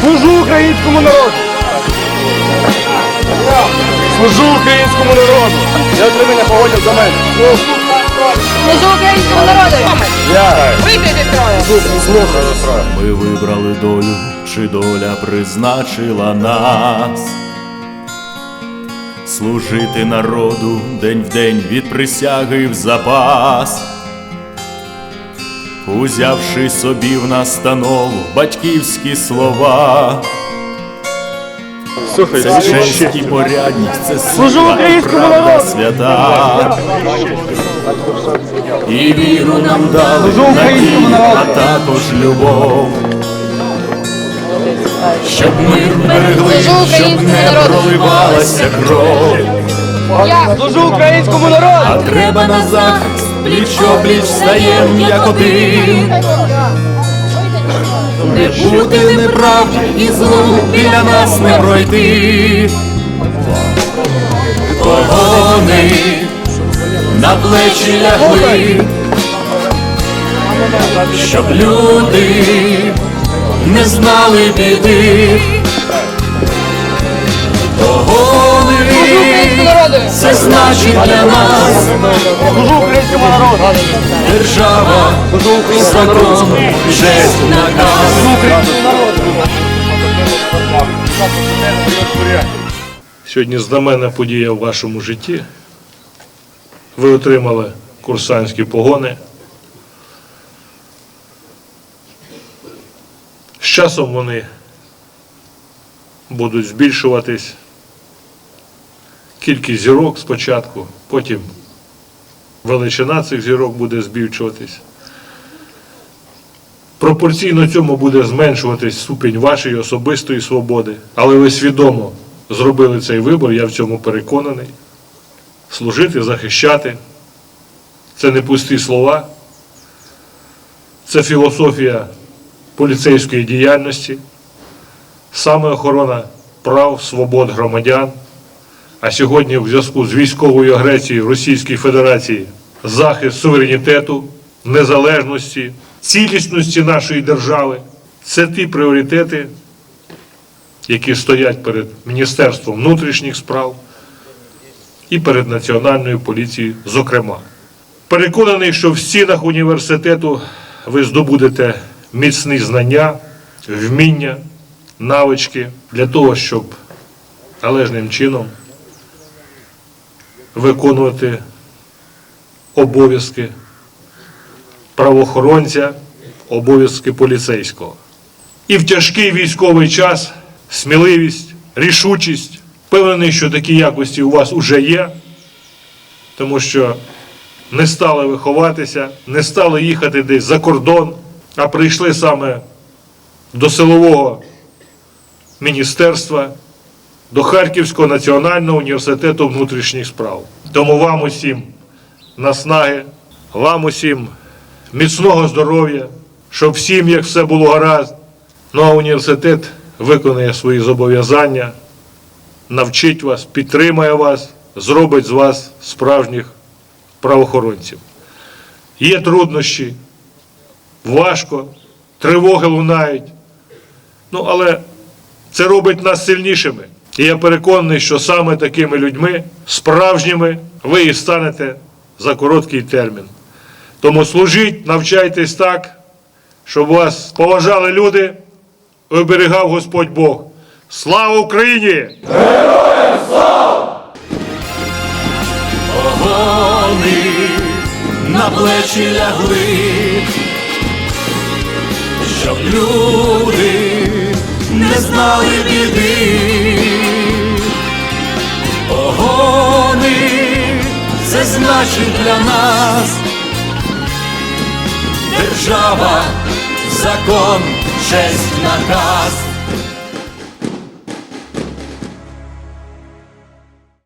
Служу українському народу! Служу українському народу! Я отримання погодів за мене. Служу українському народу! Вийдете троє! Ми вибрали долю, чи доля призначила нас служити народу день в день від присяги в запас, узявши собі в настанову батьківські слова. Слухай, Це честь і порядність, це сила і правда свята. І віру нам дали надію, а також любов. Щоб ми берегли, щоб не проливалася кров. Я Служу українському народу! А треба на захист, пліч обліч стаєм як один. Не бути неправді і злу біля нас не пройти. Погони на плечі лягли, щоб люди не знали біди. Народу! Це значить для нас держава, закон, честь, наказ. Сьогодні знаменна подія в вашому житті. Ви отримали курсантські погони. З часом вони будуть збільшуватись. Кількість зірок спочатку, потім величина цих зірок буде збільшуватись. Пропорційно цьому буде зменшуватись ступінь вашої особистої свободи, але ви свідомо зробили цей вибір, я в цьому переконаний. Служити, захищати це не пусті слова, це філософія поліцейської діяльності, саме охорона прав, свобод громадян. А сьогодні, в зв'язку з військовою агресією Російської Федерації, захист суверенітету, незалежності, цілісності нашої держави це ті пріоритети, які стоять перед Міністерством внутрішніх справ і перед Національною поліцією, зокрема. Переконаний, що в стінах університету ви здобудете міцні знання, вміння, навички для того, щоб належним чином виконувати обов'язки правоохоронця, обов'язки поліцейського. І в тяжкий військовий час сміливість, рішучість. Впевнений, що такі якості у вас вже є, тому що не стали виховатися, не стали їхати десь за кордон, а прийшли саме до силового міністерства, до Харківського національного університету внутрішніх справ. Тому вам усім наснаги, вам усім міцного здоров'я, щоб всім, як все було гаразд. Ну а університет виконує свої зобов'язання, навчить вас, підтримає вас, зробить з вас справжніх правоохоронців. Є труднощі, важко, тривоги лунають. Ну, але це робить нас сильнішими. І я переконаний, що саме такими людьми, справжніми, ви і станете за короткий термін. Тому служіть, навчайтесь так, щоб вас поважали люди, оберігав Господь Бог. Слава Україні! Погони на плечі лягли, щоб люди не знали біди. Значить для нас держава, закон, честь, наказ.